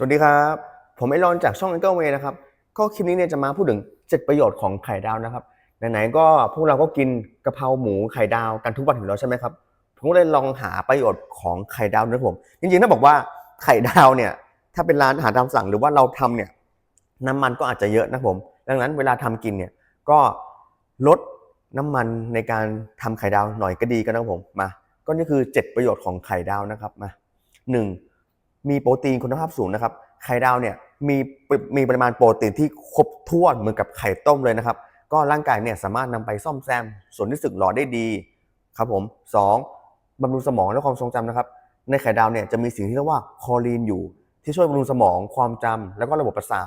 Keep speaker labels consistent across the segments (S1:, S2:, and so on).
S1: สวัสดีครับ ผมไอรอนจากช่อง Angle Way นะครับ ก็คลิปนี้เนี่ยจะมาพูดถึง 7 ประโยชน์ของไข่ดาวนะครับ ไหนๆก็พวกเราก็กินกะเพราหมูไข่ดาวกันทุกวันอยู่แล้วใช่ไหมครับ ผมก็เลยลองหาประโยชน์ของไข่ดาวด้วยผม จริงๆ ถ้าบอกว่าไข่ดาวเนี่ยถ้าเป็นร้านอาหารตามสั่งหรือว่าเราทำเนี่ยน้ำมันก็อาจจะเยอะนะผม ดังนั้นเวลาทำกินเนี่ยก็ลดน้ำมันในการทำไข่ดาวหน่อยก็ดีกันนะผม มา ก็นี่คือ 7 ประโยชน์ของไข่ดาวนะครับ มา 1. มีโปรตีนคุณภาพสูงนะครับ ไข่ดาวเนี่ยมีมีปริมาณโปรตีนที่ครบถ้วนเหมือนกับไข่ต้มเลยนะครับ ก็ร่างกายเนี่ยสามารถนำไปซ่อมแซม ส่วนที่สึกหรอได้ดีครับผม 2. บำรุงสมองและความทรงจำนะครับ ในไข่ดาวเนี่ยจะมีสิ่งที่เรียกว่าคอลีนอยู่ ที่ช่วยบำรุงสมองความจำแล้วก็ระบบประสาท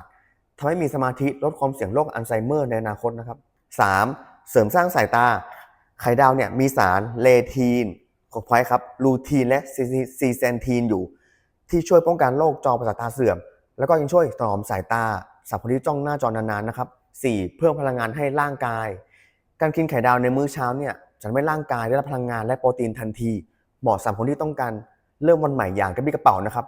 S1: ทำให้มีสมาธิลดความเสี่ยงโรคอัลไซเมอร์ในอนาคตนะครับ 3. เสริมสร้างสายตา ไข่ดาวเนี่ยมีสารเลทีนขอพอยครับลูทีนและซีเซนทีนอยู่ ที่ช่วยป้องกันโรคจอประสาทตาเสื่อม แล้วก็ยังช่วยถนอมสายตาสับคนที่จ้องหน้าจอนานๆนะครับ 4. เพิ่มพลังงานให้ร่างกาย การกินไข่ดาวในมื้อเช้าเนี่ยจะทำให้ร่างกายได้รับพลังงานและโปรตีนทันทีเหมาะสำหรับคนที่ต้องการเริ่มวันใหม่อย่างกระปี้กระเป๋านะครับ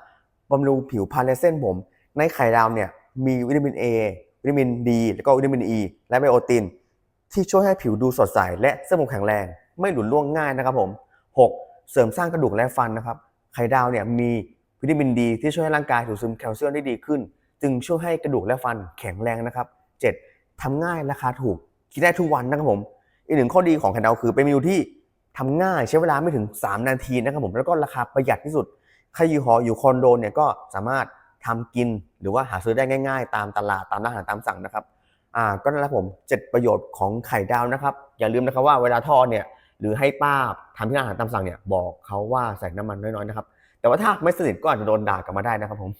S1: 5. บำรุงผิวพรรณและเส้นผม ในไข่ดาวเนี่ยมีวิตามิน A วิตามิน D แล้วก็วิตามิน E และไบโอติน ที่ช่วยให้ผิวดูสดใส และเส้นผมแข็งแรง ไม่หลุดร่วงง่ายนะครับผม 6. เสริมสร้างกระดูกและฟันนะครับ ไข่ดาวเนี่ยมีวิตามินดีที่ช่วยให้ร่างกายดูดซึมแคลเซียมได้ดีขึ้น จึงช่วยให้กระดูกและฟันแข็งแรงนะครับ 7. ทำง่ายราคาถูกกินได้ทุกวันนะครับผม อีกหนึ่งข้อดีของไข่ดาวคือเป็นเมนูที่ทำง่ายใช้เวลาไม่ถึง 3 นาทีนะครับผมแล้วก็ราคาประหยัดที่สุดใครอยู่หออยู่คอนโดเนี่ยก็สามารถทำกินหรือว่าหาซื้อได้ง่าย ๆ ตามตลาดตามร้านอาหารตามสั่งนะครับอ่าก็นั่นแหละผม 7 ประโยชน์ของไข่ดาวนะครับ อย่าลืมนะครับว่าเวลาทอดเนี่ย หรือให้ป้าทำที่ร้านอาหารตามสั่งเนี่ยบอกเขาว่าใส่น้ำมันน้อยๆนะครับแต่ว่าถ้าไม่สนิทก็อาจจะโดนด่ากลับมาได้นะครับผม